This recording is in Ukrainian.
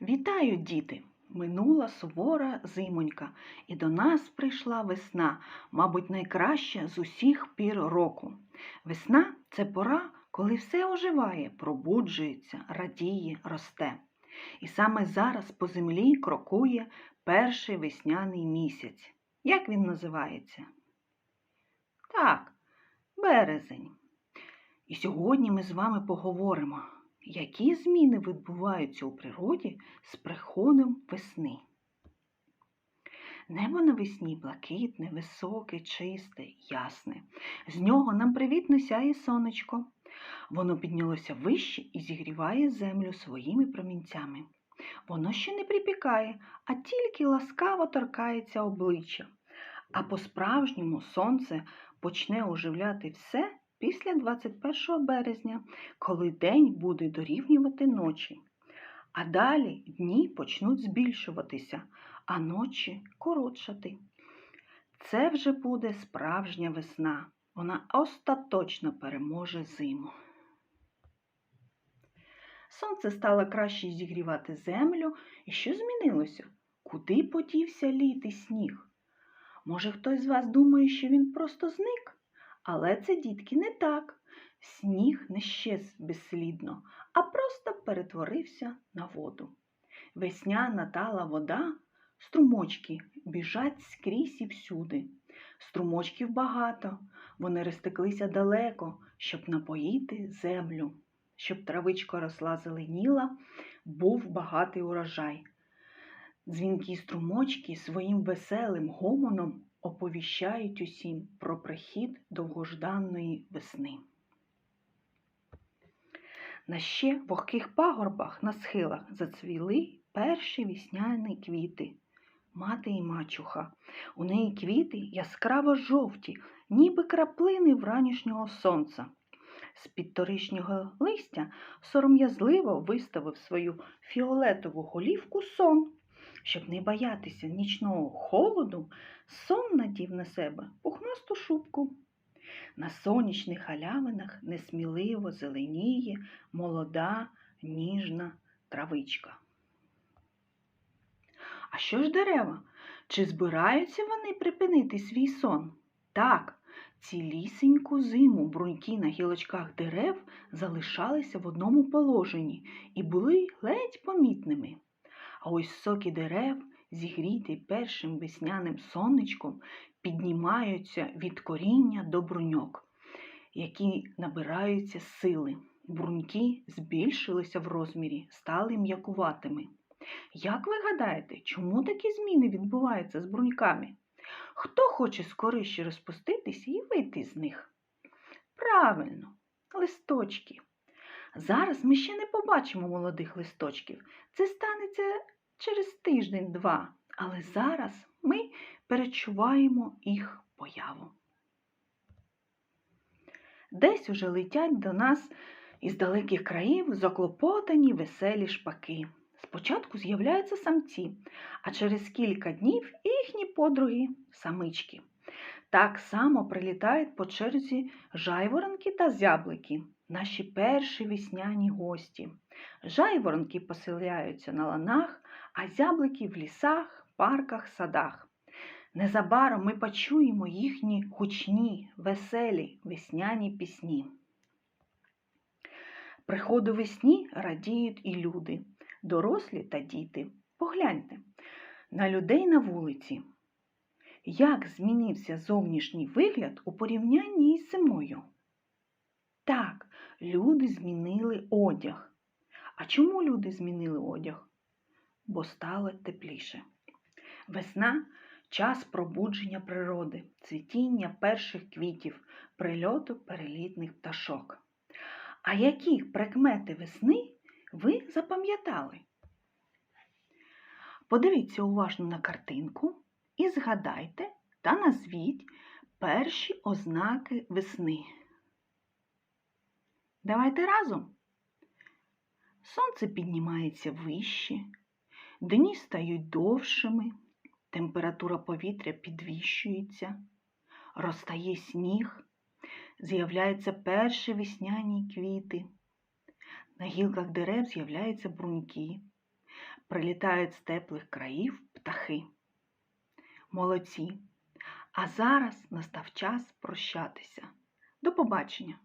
Вітаю, діти! Минула сувора зимонька, і до нас прийшла весна, мабуть, найкраща з усіх пір року. Весна це пора, коли все оживає, пробуджується, радіє, росте. І саме зараз по землі крокує перший весняний місяць. Як він називається? Так, березень. І сьогодні ми з вами поговоримо, які зміни відбуваються у природі з приходом весни. Небо навесні блакитне, високе, чисте, ясне. З нього нам привітно сяє сонечко. Воно піднялося вище і зігріває землю своїми промінцями. Воно ще не припікає, а тільки ласкаво торкається обличчя. А по-справжньому сонце почне оживляти все після 21 березня, коли день буде дорівнювати ночі. А далі дні почнуть збільшуватися, а ночі коротшати. Це вже буде справжня весна. Вона остаточно переможе зиму. Сонце стало краще зігрівати землю, і що змінилося? Куди подівся літ і сніг? Може, хтось з вас думає, що він просто зник? Але це, дітки, не так. Сніг не щез безслідно, а просто перетворився на воду. Весняна тала вода, струмочки біжать скрізь і всюди. Струмочків багато, вони розтеклися далеко, щоб напоїти землю, щоб травичка росла зеленіла, був багатий урожай. Дзвінкі струмочки своїм веселим гомоном оповіщають усім про прихід довгожданої весни. На ще вогких пагорбах на схилах зацвіли перші вісняні квіти. Мати і мачуха. У неї квіти яскраво жовті, ніби краплини вранішнього сонця. З-під торишнього листя сором'язливо виставив свою фіолетову голівку сон. Щоб не боятися нічного холоду, сон надів на себе пухнасту шубку. На сонячних галявинах несміливо зеленіє молода, ніжна травичка. А що ж дерева? Чи збираються вони припинити свій сон? Так, цілісіньку зиму бруньки на гілочках дерев залишалися в одному положенні і були ледь помітними. А ось соки дерев, зігріті першим весняним сонечком, піднімаються від коріння до бруньок, які набираються сили. Бруньки збільшилися в розмірі, стали м'якуватими. Як ви гадаєте, чому такі зміни відбуваються з бруньками? Хто хоче скоріше розпуститися і вийти з них? Правильно, листочки. Зараз ми ще не побачимо молодих листочків. Це станеться через тиждень-два, але зараз ми перечуваємо їх появу. Десь уже летять до нас із далеких країв заклопотані веселі шпаки. Спочатку з'являються самці, а через кілька днів їхні подруги самички. Так само прилітають по черзі жайворонки та зяблики, наші перші весняні гості. Жайворонки поселяються на ланах, а зяблики в лісах, парках, садах. Незабаром ми почуємо їхні гучні, веселі весняні пісні. Приходу весні радіють і люди, дорослі та діти. Погляньте на людей на вулиці. Як змінився зовнішній вигляд у порівнянні із зимою? Так, люди змінили одяг. А чому люди змінили одяг? Бо стало тепліше. Весна час пробудження природи, цвітіння перших квітів, прильоту перелітних пташок. А які прикмети весни ви запам'ятали? Подивіться уважно на картинку і згадайте та назвіть перші ознаки весни. Давайте разом. Сонце піднімається вище, дні стають довшими, температура повітря підвищується, розтає сніг, з'являються перші весняні квіти, на гілках дерев з'являються бруньки, прилітають з теплих країв птахи. Молодці! А зараз настав час прощатися. До побачення!